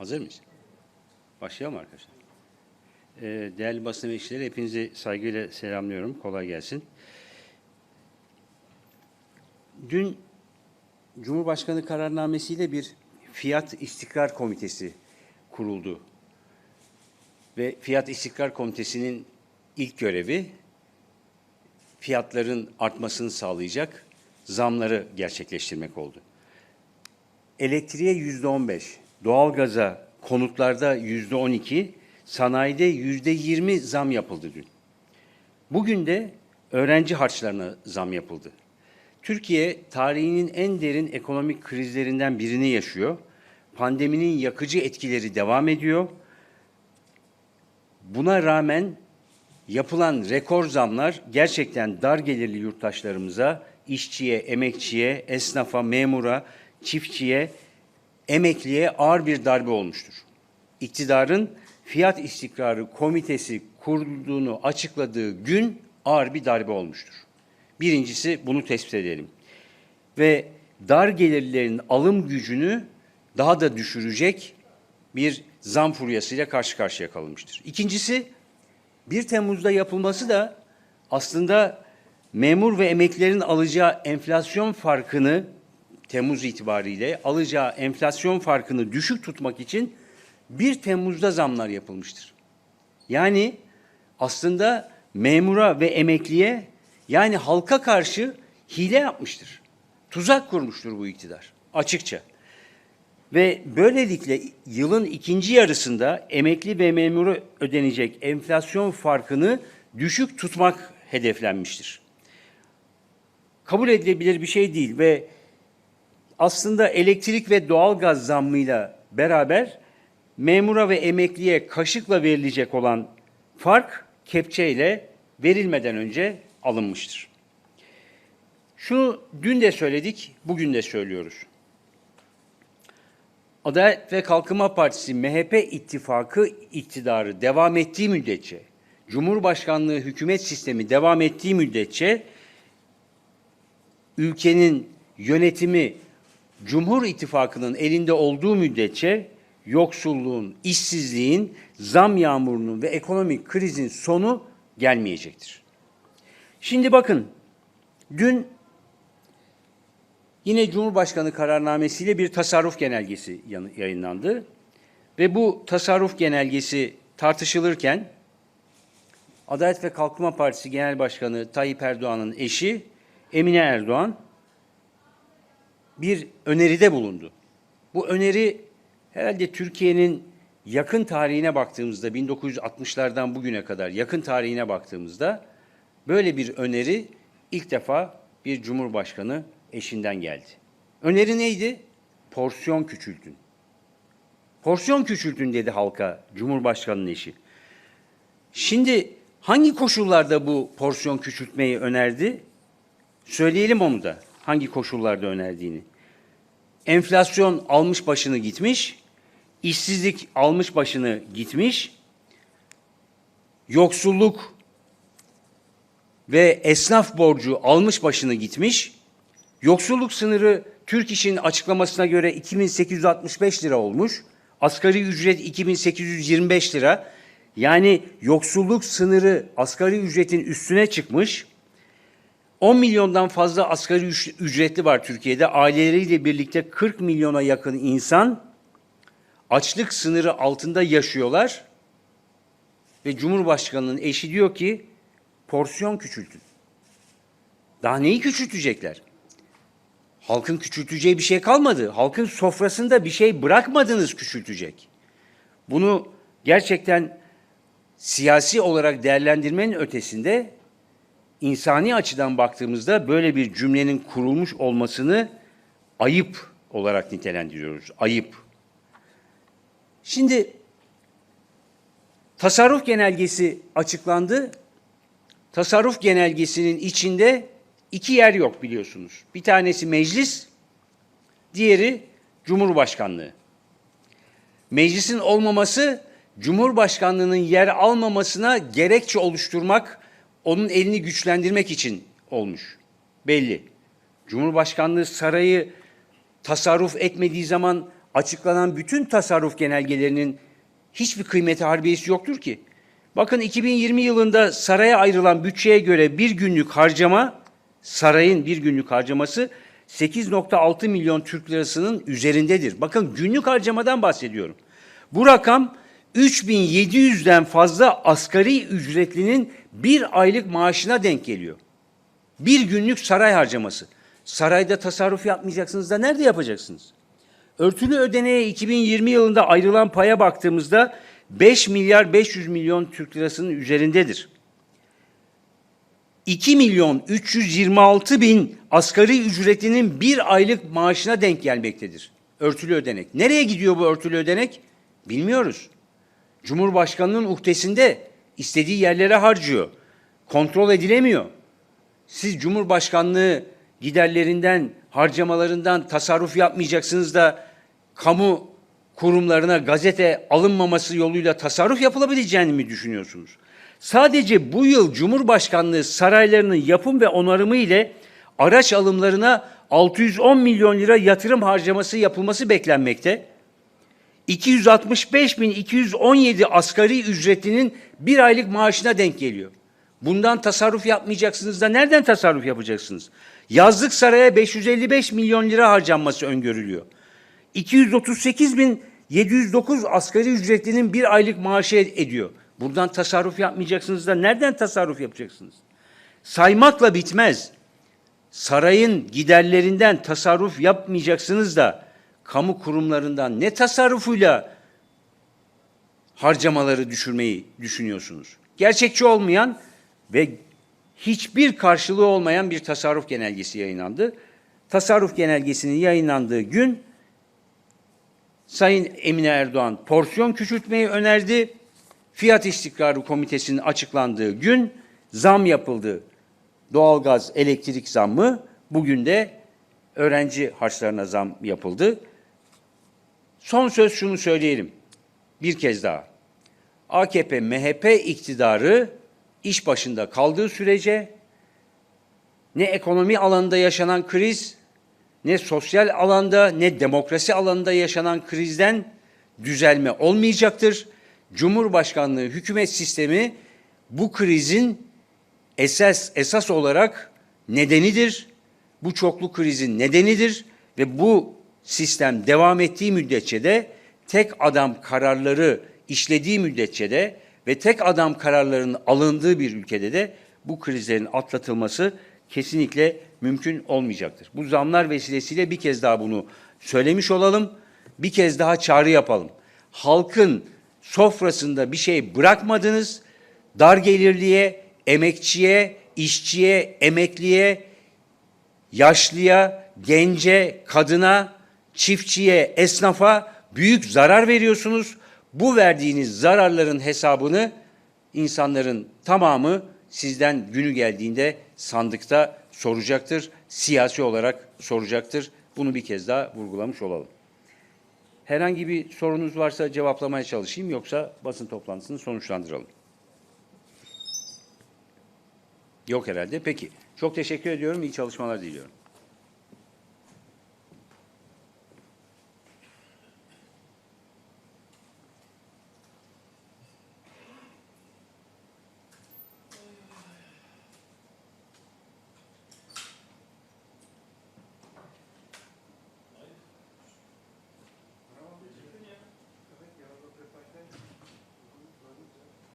Hazır mıyız? Başlayalım arkadaşlar. Ee, değerli basın emekçileri hepinizi saygıyla selamlıyorum. Kolay gelsin. Dün Cumhurbaşkanı kararnamesiyle bir Fiyat İstikrar Komitesi kuruldu. Ve Fiyat İstikrar Komitesi'nin ilk görevi fiyatların artmasını sağlayacak zamları gerçekleştirmek oldu. Elektriğe yüzde on beş, doğalgaza, konutlarda yüzde on iki, sanayide yüzde yirmi zam yapıldı dün. Bugün de öğrenci harçlarına zam yapıldı. Türkiye tarihinin en derin ekonomik krizlerinden birini yaşıyor. Pandeminin yakıcı etkileri devam ediyor. Buna rağmen yapılan rekor zamlar gerçekten dar gelirli yurttaşlarımıza, işçiye, emekçiye, esnafa, memura, çiftçiye, emekliye ağır bir darbe olmuştur. İktidarın fiyat istikrarı komitesi kurulduğunu açıkladığı gün ağır bir darbe olmuştur. Birincisi bunu tespit edelim. Ve dar gelirlerin alım gücünü daha da düşürecek bir zam furyasıyla karşı karşıya kalınmıştır. İkincisi 1 Temmuz'da yapılması da aslında memur ve emeklilerin alacağı enflasyon farkını Temmuz itibariyle alacağı enflasyon farkını düşük tutmak için 1 Temmuz'da zamlar yapılmıştır. Yani aslında memura ve emekliye yani halka karşı hile yapmıştır. Tuzak kurmuştur bu iktidar açıkça. Ve böylelikle yılın ikinci yarısında emekli ve memuru ödenecek enflasyon farkını düşük tutmak hedeflenmiştir. Kabul edilebilir bir şey değil ve aslında elektrik ve doğalgaz zammıyla beraber memura ve emekliye kaşıkla verilecek olan fark kepçeyle verilmeden önce alınmıştır. Şunu dün de söyledik, bugün de söylüyoruz. Adalet ve Kalkınma Partisi MHP ittifakı iktidarı devam ettiği müddetçe, Cumhurbaşkanlığı hükümet sistemi devam ettiği müddetçe ülkenin yönetimi Cumhur İttifakı'nın elinde olduğu müddetçe yoksulluğun, işsizliğin, zam yağmurunun ve ekonomik krizin sonu gelmeyecektir. Şimdi bakın, dün yine Cumhurbaşkanı kararnamesiyle bir tasarruf genelgesi yayınlandı. Ve bu tasarruf genelgesi tartışılırken Adalet ve Kalkınma Partisi Genel Başkanı Tayyip Erdoğan'ın eşi Emine Erdoğan bir öneride bulundu. Bu öneri herhalde Türkiye'nin yakın tarihine baktığımızda 1960'lardan bugüne kadar yakın tarihine baktığımızda böyle bir öneri ilk defa bir cumhurbaşkanı eşinden geldi. Öneri neydi? Porsiyon küçültün. Porsiyon küçültün dedi halka Cumhurbaşkanı'nın eşi. Şimdi hangi koşullarda bu porsiyon küçültmeyi önerdi? Söyleyelim onu da. Hangi koşullarda önerdiğini. Enflasyon almış başını gitmiş, işsizlik almış başını gitmiş, yoksulluk ve esnaf borcu almış başını gitmiş, yoksulluk sınırı Türk İş'in açıklamasına göre 2865 lira olmuş, asgari ücret 2825 lira, yani yoksulluk sınırı asgari ücretin üstüne çıkmış, 10 milyondan fazla asgari ücretli var Türkiye'de. Aileleriyle birlikte 40 milyona yakın insan açlık sınırı altında yaşıyorlar. Ve Cumhurbaşkanı'nın eşi diyor ki porsiyon küçültün. Daha neyi küçültecekler? Halkın küçülteceği bir şey kalmadı. Halkın sofrasında bir şey bırakmadınız küçültecek. Bunu gerçekten siyasi olarak değerlendirmenin ötesinde insani açıdan baktığımızda böyle bir cümlenin kurulmuş olmasını ayıp olarak nitelendiriyoruz. Ayıp. Şimdi tasarruf genelgesi açıklandı. Tasarruf genelgesinin içinde iki yer yok biliyorsunuz. Bir tanesi meclis, diğeri Cumhurbaşkanlığı. Meclisin olmaması Cumhurbaşkanlığının yer almamasına gerekçe oluşturmak onun elini güçlendirmek için olmuş. Belli. Cumhurbaşkanlığı sarayı tasarruf etmediği zaman açıklanan bütün tasarruf genelgelerinin hiçbir kıymeti harbiyesi yoktur ki. Bakın 2020 yılında saraya ayrılan bütçeye göre bir günlük harcama, sarayın bir günlük harcaması 8.6 milyon Türk lirasının üzerindedir. Bakın günlük harcamadan bahsediyorum. Bu rakam 3700'den fazla asgari ücretlinin bir aylık maaşına denk geliyor. Bir günlük saray harcaması. Sarayda tasarruf yapmayacaksınız da nerede yapacaksınız? Örtülü ödeneğe 2020 yılında ayrılan paya baktığımızda 5 milyar 500 milyon Türk lirasının üzerindedir. 2 milyon 326 bin asgari ücretlinin bir aylık maaşına denk gelmektedir. Örtülü ödenek. Nereye gidiyor bu örtülü ödenek? Bilmiyoruz. Cumhurbaşkanının uhdesinde istediği yerlere harcıyor. Kontrol edilemiyor. Siz Cumhurbaşkanlığı giderlerinden, harcamalarından tasarruf yapmayacaksınız da kamu kurumlarına gazete alınmaması yoluyla tasarruf yapılabileceğini mi düşünüyorsunuz? Sadece bu yıl Cumhurbaşkanlığı saraylarının yapım ve onarımı ile araç alımlarına 610 milyon lira yatırım harcaması yapılması beklenmekte. 265.217 asgari ücretinin bir aylık maaşına denk geliyor. Bundan tasarruf yapmayacaksınız da nereden tasarruf yapacaksınız? Yazlık saraya 555 milyon lira harcanması öngörülüyor. 238.709 asgari ücretlinin bir aylık maaşı ediyor. Buradan tasarruf yapmayacaksınız da nereden tasarruf yapacaksınız? Saymakla bitmez. Sarayın giderlerinden tasarruf yapmayacaksınız da kamu kurumlarından ne tasarrufuyla harcamaları düşürmeyi düşünüyorsunuz? Gerçekçi olmayan ve hiçbir karşılığı olmayan bir tasarruf genelgesi yayınlandı. Tasarruf genelgesinin yayınlandığı gün Sayın Emine Erdoğan porsiyon küçültmeyi önerdi. Fiyat İstikrarı Komitesi'nin açıklandığı gün zam yapıldı. Doğalgaz, elektrik zammı bugün de öğrenci harçlarına zam yapıldı. Son söz şunu söyleyelim. Bir kez daha. AKP, MHP iktidarı iş başında kaldığı sürece ne ekonomi alanında yaşanan kriz, ne sosyal alanda, ne demokrasi alanında yaşanan krizden düzelme olmayacaktır. Cumhurbaşkanlığı hükümet sistemi bu krizin esas esas olarak nedenidir. Bu çoklu krizin nedenidir ve bu sistem devam ettiği müddetçe de tek adam kararları işlediği müddetçe de ve tek adam kararlarının alındığı bir ülkede de bu krizlerin atlatılması kesinlikle mümkün olmayacaktır. Bu zamlar vesilesiyle bir kez daha bunu söylemiş olalım. Bir kez daha çağrı yapalım. Halkın sofrasında bir şey bırakmadınız. Dar gelirliye, emekçiye, işçiye, emekliye, yaşlıya, gence, kadına, çiftçiye, esnafa büyük zarar veriyorsunuz. Bu verdiğiniz zararların hesabını insanların tamamı sizden günü geldiğinde sandıkta soracaktır. Siyasi olarak soracaktır. Bunu bir kez daha vurgulamış olalım. Herhangi bir sorunuz varsa cevaplamaya çalışayım yoksa basın toplantısını sonuçlandıralım. Yok herhalde. Peki. Çok teşekkür ediyorum. İyi çalışmalar diliyorum.